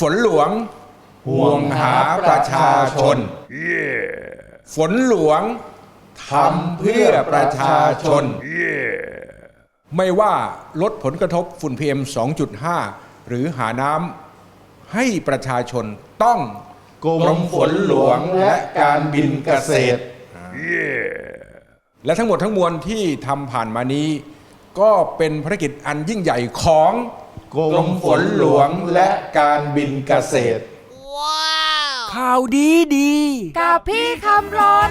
ฝนหลวงห่วงหาประชาชน ฝนหลวงทำเพื่อประชาชน ไม่ว่าลดผลกระทบฝุ่น PM 2.5 หรือหาน้ำให้ประชาชนต้องกรมฝนหลวงและการบินเกษตร และทั้งหมดทั้งมวลที่ทำผ่านมานี้ ก็เป็นภารกิจอันยิ่งใหญ่ของ กรมฝนหลวงและการบินเกษตร ข่าวดีดี กับพี่คำรน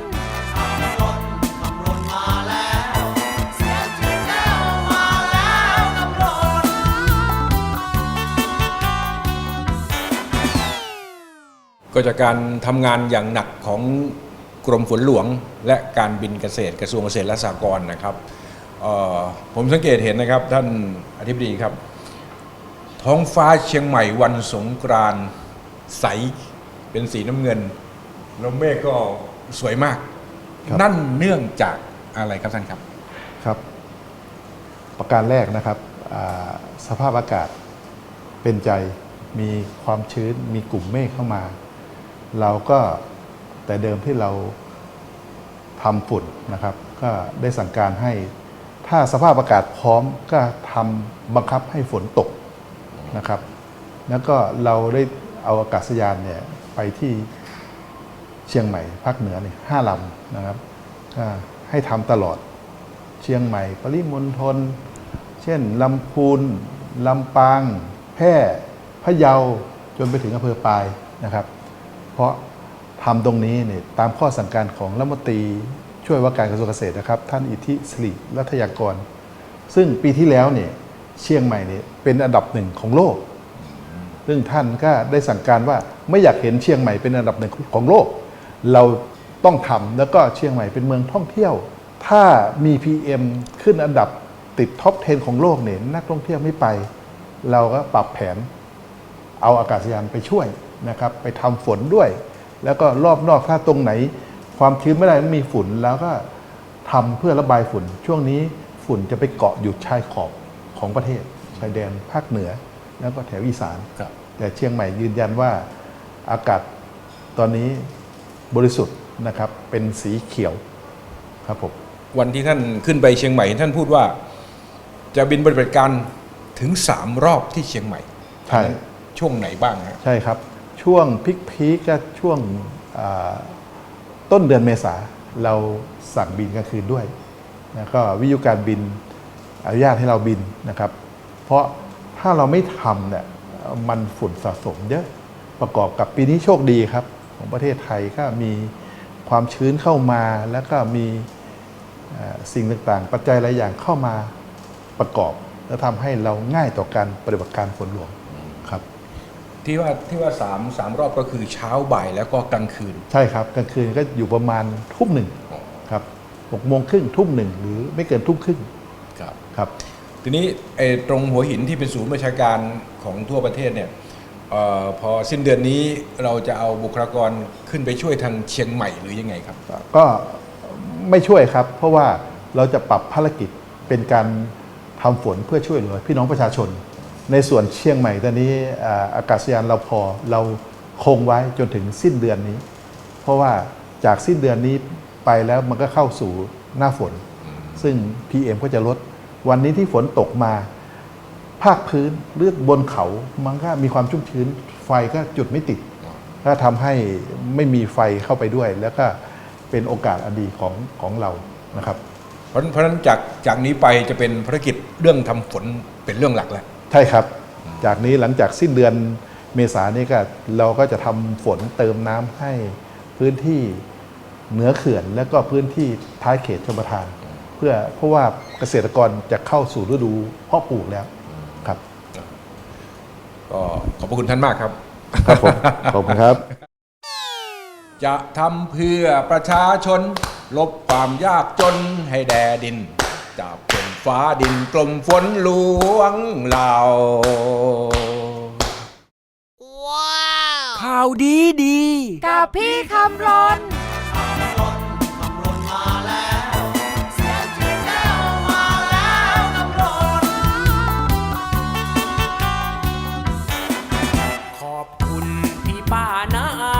ก็จากการทำงานอย่างหนักของกรมฝนหลวง และการบินเกษตรกระทรวงเกษตรและสหกรณ์นะครับเอ่อผมสังเกตเห็นนะครับท่านอธิบดีครับ ท้องฟ้าเชียงใหม่วันสงกรานต์ใสเป็นสีน้ำเงิน แล้วเมฆก็สวยมาก ครับ นั่นเนื่องจากอะไรครับท่านครับ ครับ ประการแรกนะครับอ่าสภาพอากาศเป็นใจมีความชื้นมีกลุ่มเมฆเข้ามา เราก็แต่เดิมที่เราทำฝุ่นนะครับ ก็ได้สั่งการให้ ถ้าสภาพอากาศพร้อมก็ทำบังคับให้ฝนตก นะครับ แล้วก็เราได้เอาอากาศยานเนี่ยไปที่เชียงใหม่ภาคเหนือเนี่ยห้าลำนะครับให้ทำตลอดเชียงใหม่ ปริมณฑลเช่นลำพูนลำปาง แพร่พะเยาจนไปถึงอำเภอปายนะครับ เพราะทำตรงนี้เนี่ยตามข้อสั่งการของรัฐมนตรีช่วยว่าการกระทรวงเกษตรนะครับ ท่านอิทธิสิริรัตยากร ซึ่งปีที่แล้วเนี่ย เชียงใหม่เนี่ยเป็นอันดับหนึ่งของโลก ซึ่งท่านก็ได้สั่งการว่าไม่อยากเห็นเชียงใหม่เป็นอันดับหนึ่งของโลก เราต้องทำแล้วก็เชียงใหม่เป็นเมืองท่องเที่ยว ถ้ามี PM ขึ้นอันดับติดท็อป 10 ของโลกเนี่ยนักท่องเที่ยวไม่ไป เราก็ปรับแผน เอาอากาศยานไปช่วยนะครับ ไปทำฝนด้วย แล้วก็รอบนอกถ้าตรงไหน ความชื้นไม่ได้มีฝุ่นแล้วก็ทำเพื่อระบายฝุ่น ช่วงนี้ฝุ่นจะไปเกาะอยู่ชายขอบ ของประเทศชายแดนภาคเหนือ แล้วก็แถวอีสาน ครับ แต่เชียงใหม่ยืนยันว่าอากาศตอนนี้บริสุทธิ์นะครับเป็นสีเขียวครับผมวันที่ท่านขึ้นไปเชียงใหม่ท่านพูดว่า จะบินปฏิบัติการถึงสามรอบที่เชียงใหม่ ใช่ช่วงไหนบ้างฮะใช่ครับ ช่วงพิกพีกก็ช่วงอ่าต้นเดือนเมษาเราสั่งบินกลางคืนด้วยแล้วก็วิทยุการบิน อนุญาตให้เราบินนะครับ เพราะถ้าเราไม่ทำเนี่ยมันฝุ่นสะสมเยอะประกอบกับปีนี้โชคดีครับ ของประเทศไทยก็มีความชื้นเข้ามาแล้วก็มีเอ่อสิ่งต่างๆ ปัจจัยหลายอย่างเข้ามาประกอบ และทำให้เราง่ายต่อการปฏิบัติการฝนหลวงครับ ที่ว่าที่ว่าสามสามรอบก็คือเช้าบ่ายแล้วก็กลางคืน ใช่ครับกลางคืนก็อยู่ประมาณทุ่มหนึ่งครับหกโมงครึ่งทุ่มหนึ่งหรือไม่เกินทุ่มครึ่ง ครับครับ ทีนี้ไอ้ตรงหัวหินที่เป็นศูนย์ประชาการของทั่วประเทศเนี่ยเออพอสิ้นเดือนนี้เราจะเอาบุคลากรขึ้นไปช่วยทางเชียงใหม่หรือยังไงครับ ก็ไม่ช่วยครับ เพราะว่าเราจะปรับภารกิจเป็นการทำฝนเพื่อช่วยเหลือพี่น้องประชาชน ในส่วนเชียงใหม่ตอนนี้อ่าอากาศยานเราพอเราคงไว้จนถึงสิ้นเดือนนี้ เพราะว่าจากสิ้นเดือนนี้ไปแล้วมันก็เข้าสู่หน้าฝน ซึ่ง PM ก็จะลด วันนี้ที่ฝนตกมา ภาคพื้นหรือบนเขามันก็มีความชุ่มชื้น ไฟก็จุดไม่ติดก็ทำให้ไม่มีไฟเข้าไปด้วย แล้วก็เป็นโอกาสอันดีของของเรานะครับ เพราะเพราะฉะนั้นจากจากนี้ไปจะเป็นภารกิจเรื่องทำฝนเป็นเรื่องหลักแล้ว ใช่ครับ จากนี้หลังจากสิ้นเดือนเมษายนนี้ก็เราก็จะทำฝนเติมน้ำให้พื้นที่เหนือเขื่อน และก็พื้นที่ท้ายเขตชลประทาน เพื่อเพราะว่าเกษตรกรจะเข้าสู่ฤดูเพาะปลูกแล้วครับ ก็ขอบพระคุณท่านมากครับ ครับผมขอบคุณครับ จะทำเพื่อประชาชน ลบความยากจนให้แดดินจากฝนฟ้าดินกลมฝนหลวงเราข่าวดีดี กับพี่คำรน ป่านา